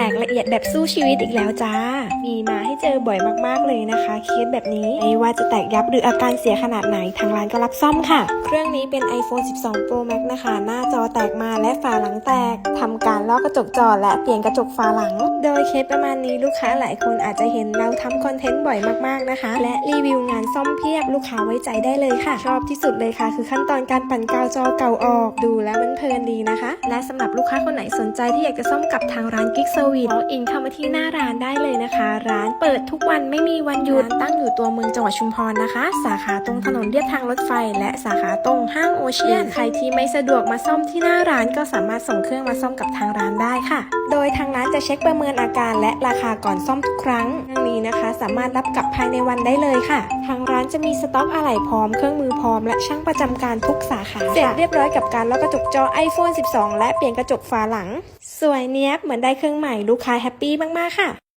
ตกละเอียดแบบสู้ชีวิตอีกแล้วจ้า มีมาให้เจอบ่อยมากๆเลยนะคะ เคสแบบนี้ไม่ว่าจะแตกยับหรืออาการเสียขนาดไหนทางร้านก็รับซ่อมค่ะ เครื่องนี้เป็น iPhone 12 Pro Max นะคะ หน้าจอแตกมาและฝาหลังแตกทำการลอกกระจกจอและเปลี่ยนกระจกฝาหลัง โดยเคสประมาณนี้ลูกค้าหลายคนอาจจะเห็นเราทำคอนเทนต์บ่อยมากๆนะคะ และรีวิวงานซ่อมเพียบลูกค้าไว้ใจได้เลยค่ะ ชอบที่สุดเลยค่ะ คือขั้นตอนการปั่นกาวจอเก่าออกดูแล้วมันเพลินดีนะคะ และสำหรับลูกค้าคนไหนสนใจที่อยากจะซ่อมกับทางร้านกิ๊กเซอร์วิสอินเข้ามาที่หน้าร้านได้เลยนะคะ ร้านเปิดทุกวันไม่มีวันหยุดร้านตั้งอยู่ตัวเมืองจังหวัดชุมพรนะคะ สาขาตรงถนนเลียบทางรถไฟ และสาขาตรงห้างโอเชียน ใครที่ไม่สะดวกมาซ่อมที่หน้าร้านก็สามารถส่งเครื่องมาซ่อมกับทางร้านได้ค่ะ โดยทางร้านจะเช็คประเมินอาการและราคาก่อนซ่อมทุกครั้งทางนี้นะคะ สามารถรับกลับภายในวันได้เลยค่ะ ทางร้าน จะมีสต็อกอะไหล่พร้อมเครื่องมือพร้อมและช่างประจำการทุกสาขาเสร็จเรียบร้อยกับการลอกกระจกจอ iPhone 12 และเปลี่ยนกระจกฝาหลัง สวยเนี้ยบเหมือนได้เครื่องใหม่ลูกค้าแฮปปี้มาก ๆ ค่ะ